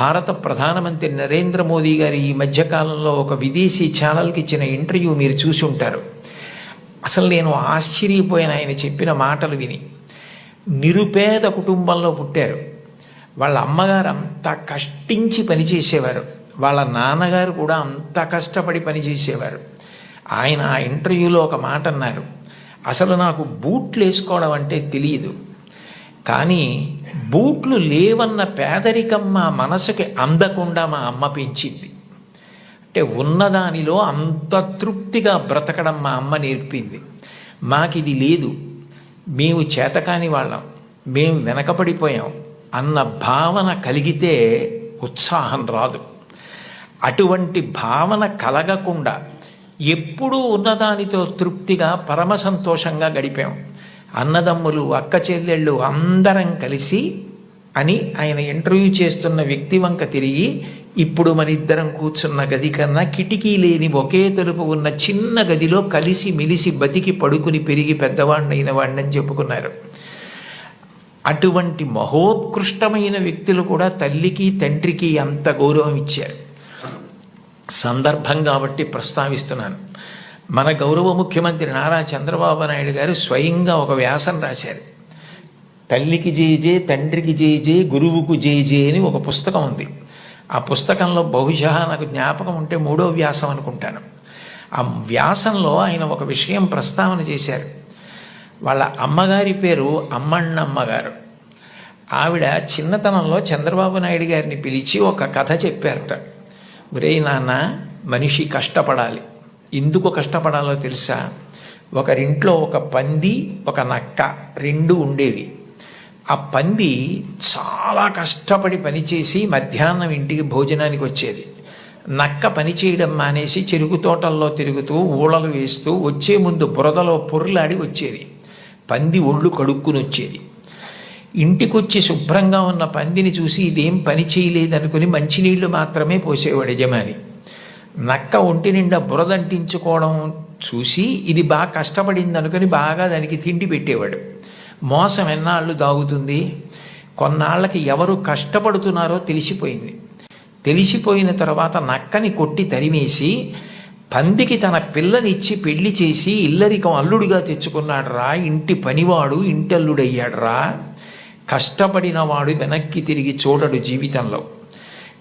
భారత ప్రధానమంత్రి నరేంద్ర మోదీ గారు ఈ మధ్యకాలంలో ఒక విదేశీ ఛానల్కి ఇచ్చిన ఇంటర్వ్యూ మీరు చూసి ఉంటారు. అసలు నేను ఆశ్చర్యపోయిన ఆయన చెప్పిన మాటలు విని. నిరుపేద కుటుంబంలో పుట్టారు. వాళ్ళ అమ్మగారు అంత కష్టించి పనిచేసేవారు. వాళ్ళ నాన్నగారు కూడా అంత కష్టపడి పనిచేసేవారు. ఆయన ఆ ఇంటర్వ్యూలో ఒక మాట అన్నారు. అసలు నాకు బూట్లు వేసుకోవడం అంటే తెలియదు. కానీ బూట్లు లేవన్న పేదరికం మా మనసుకి అందకుండా మా అమ్మ పెంచింది. అంటే ఉన్నదానిలో అంత తృప్తిగా బ్రతకడం మా అమ్మ నేర్పింది. మాకిది లేదు. మేము చేతకాని వాళ్ళం. మేము వెనకపడిపోయాం అన్న భావన కలిగితే ఉత్సాహం రాదు. అటువంటి భావన కలగకుండా ఎప్పుడూ ఉన్నదానితో తృప్తిగా పరమ సంతోషంగా గడిపాం. అన్నదమ్ములు అక్క చెల్లెళ్ళు అందరం కలిసి అని ఆయన ఇంటర్వ్యూ చేస్తున్న వ్యక్తి వంక తిరిగి ఇప్పుడు మన ఇద్దరం కూర్చున్న గది కన్నా కిటికీ లేని ఒకే తలుపు ఉన్న చిన్న గదిలో కలిసి మిలిసి బతికి పడుకుని పెరిగి పెద్దవాడినైన వాడిని చెప్పుకున్నారు. అటువంటి మహోత్కృష్టమైన వ్యక్తులు కూడా తల్లికి తండ్రికి అంత గౌరవం ఇచ్చారు. సందర్భం కాబట్టి ప్రస్తావిస్తున్నాను. మన గౌరవ ముఖ్యమంత్రి నారా చంద్రబాబు నాయుడు గారు స్వయంగా ఒక వ్యాసం రాశారు. తల్లికి జేజే తండ్రికి జేజే గురువుకు జేజే అని ఒక పుస్తకం ఉంది. ఆ పుస్తకంలో బహుశా నాకు జ్ఞాపకం ఉంటే మూడో వ్యాసం అనుకుంటాను. ఆ వ్యాసంలో ఆయన ఒక విషయం ప్రస్తావన చేశారు. వాళ్ళ అమ్మగారి పేరు అమ్మన్నమ్మగారు ఆవిడ చిన్నతనంలో చంద్రబాబు నాయుడు గారిని పిలిచి ఒక కథ చెప్పారట. ఒరేయ్ నాన్న మనిషి కష్టపడాలి. ఎందుకు కష్టపడాలో తెలుసా? ఒకరింట్లో ఒక పంది ఒక నక్క రెండు ఉండేవి. ఆ పంది చాలా కష్టపడి పనిచేసి మధ్యాహ్నం ఇంటికి భోజనానికి వచ్చేది. నక్క పని చేయడం మానేసి చెరుకు తోటల్లో తిరుగుతూ ఊళలు వేస్తూ వచ్చే ముందు బురదలో పొర్లాడి వచ్చేది. పంది ఒళ్ళు కడుక్కుని వచ్చేది ఇంటికొచ్చి శుభ్రంగా ఉన్న పందిని చూసి ఇదేం పని చేయలేదనుకుని మంచినీళ్ళు మాత్రమే పోసేవాడు యజమాని. నక్క ఒంటి నిండా బురదంటించుకోవడం చూసి ఇది బాగా కష్టపడింది అనుకుని బాగా దానికి తిండి పెట్టేవాడు. మోసం ఎన్నాళ్ళు దాగుతుంది? కొన్నాళ్ళకి ఎవరు కష్టపడుతున్నారో తెలిసిపోయింది. తెలిసిపోయిన తర్వాత నక్కని కొట్టి తరిమేసి పందికి తన పిల్లనిచ్చి పెళ్ళి చేసి ఇల్లరికం అల్లుడిగా తెచ్చుకున్నాడు రా ఇంటి పనివాడు ఇంటల్లుడయ్యాడు రా కష్టపడిన వాడు వెనక్కి తిరిగి చూడడు జీవితంలో.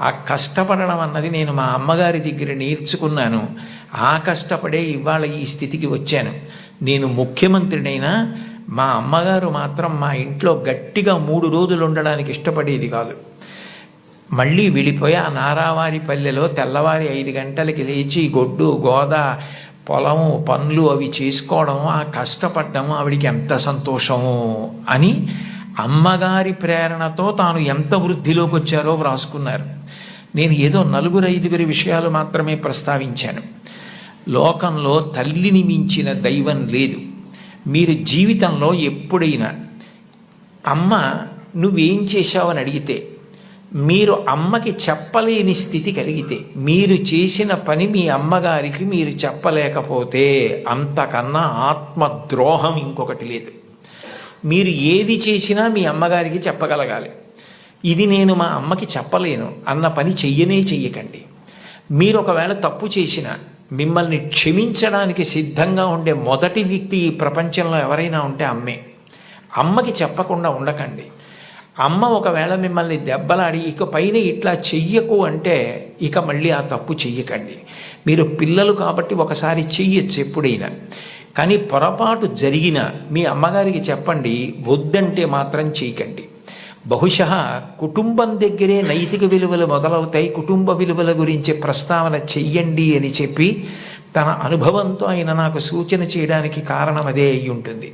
ఆ కష్టపడడం అన్నది నేను మా అమ్మగారి దగ్గర నేర్చుకున్నాను. ఆ కష్టపడే ఇవాళ ఈ స్థితికి వచ్చాను. నేను ముఖ్యమంత్రినైనా మా అమ్మగారు మాత్రం మా ఇంట్లో గట్టిగా మూడు రోజులు ఉండడానికి ఇష్టపడేది కాదు. మళ్ళీ వెళ్ళిపోయి ఆ నారావారి పల్లెలో తెల్లవారి ఐదు గంటలకి లేచి గొడ్డు గోద పొలము పనులు అవి చేసుకోవడం ఆ కష్టపడ్డము ఆవిడికి ఎంత సంతోషము అని అమ్మగారి ప్రేరణతో తాను ఎంత వృద్ధిలోకి వచ్చారో వ్రాసుకున్నారు. నేను ఏదో నలుగురు ఐదుగురి విషయాలు మాత్రమే ప్రస్తావించాను. లోకంలో తల్లిని మించిన దైవం లేదు. మీరు జీవితంలో ఎప్పుడైనా అమ్మ నువ్వేం చేశావని అడిగితే మీరు అమ్మకి చెప్పలేని స్థితి కలిగితే మీరు చేసిన పని మీ అమ్మగారికి మీరు చెప్పలేకపోతే అంతకన్నా ఆత్మద్రోహం ఇంకొకటి లేదు. మీరు ఏది చేసినా మీ అమ్మగారికి చెప్పగలగాలి. ఇది నేను మా అమ్మకి చెప్పలేను అన్న పని చెయ్యనే చెయ్యకండి. మీరు ఒకవేళ తప్పు చేసిన మిమ్మల్ని క్షమించడానికి సిద్ధంగా ఉండే మొదటి వ్యక్తి ఈ ప్రపంచంలో ఎవరైనా ఉంటే అమ్మే. అమ్మకి చెప్పకుండా ఉండకండి. అమ్మ ఒకవేళ మిమ్మల్ని దెబ్బలాడి ఇక పైన ఇట్లా చెయ్యకు అంటే ఇక మళ్ళీ ఆ తప్పు చెయ్యకండి. మీరు పిల్లలు కాబట్టి ఒకసారి చెయ్యొచ్చు ఎప్పుడైనా. కానీ పొరపాటు జరిగిన మీ అమ్మగారికి చెప్పండి వద్దంటే మాత్రం చేయకండి బహుశా కుటుంబం దగ్గరే నైతిక విలువలు మొదలవుతాయి కుటుంబ విలువల గురించి ప్రస్తావన చెయ్యండి అని చెప్పి తన అనుభవంతో ఆయన నాకు సూచన చేయడానికి కారణం అదే అయి ఉంటుంది.